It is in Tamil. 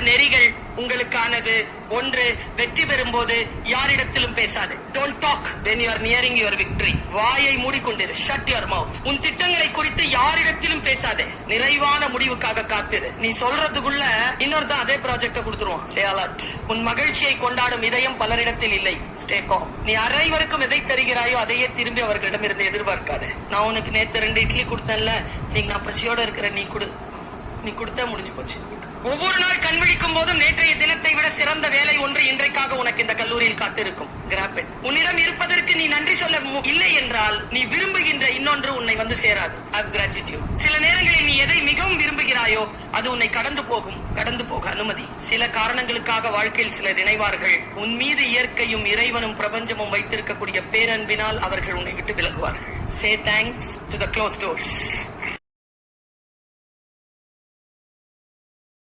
நெறிகள் உங்களுக்கானது. ஒன்று வெற்றி பெறும் போது யாரிடத்திலும் பேசாது. Don't talk when you are nearing your victory வாயை மூடிக்கொண்டிரு. ஷட் யுவர் மவுத் உன் திட்டங்களை குறித்து யாரிடத்திலும் பேசாதே. நிறைவான முடிவுக்காக காத்திரு. நீ சொல்றதுக்குள்ள இன்னொருத்தன் அதே ப்ராஜெக்ட கொடுத்துருவான். சே அலர்ட் உன் மகிழ்ச்சியை கொண்டாடும் இதயம் பலரிடத்தில் இல்லை. Stay calm. நீ அரைவருக்கும் எதை தருகிறாயோ அதையே திரும்பி அவர்களிடம் இருந்து எதிர்பார்க்காத. நான் உனக்கு நேத்து ரெண்டு இட்லி கொடுத்தேன்ல. நீங்க நான் பசியோட இருக்கிற நீ கொடு. நீ கொடுத்தா முடிஞ்சு போச்சு. ஒவ்வொரு நாள் கண் விழிக்கும் போதும் நேற்றைய தினத்தை விட சிறந்த வேலை ஒன்று இன்றைக்காக உனக்கு இந்த கல்லூரியில் காத்திருக்கும். கிராபெட் உன்னிடம் இருப்பதற்கு நீ நன்றி சொல்ல மு- இல்லை என்றால் நீ விரும்புகின்ற இன்னொன்று உன்னை வந்து சேராது. சில நேரங்களில் நீ எதை மிகவும் விரும்புகிறாயோ அது உன்னை கடந்து போகும் கடந்து போக அனுமதி. சில காரணங்களுக்காக வாழ்க்கையில் சில நினைவார்கள் உன் மீது இயற்கையும் இறைவனும் பிரபஞ்சமும் வைத்திருக்கக்கூடிய பேரன்பினால் அவர்கள் உன்னை விட்டு விலகுவார்கள். Say thanks to the close doors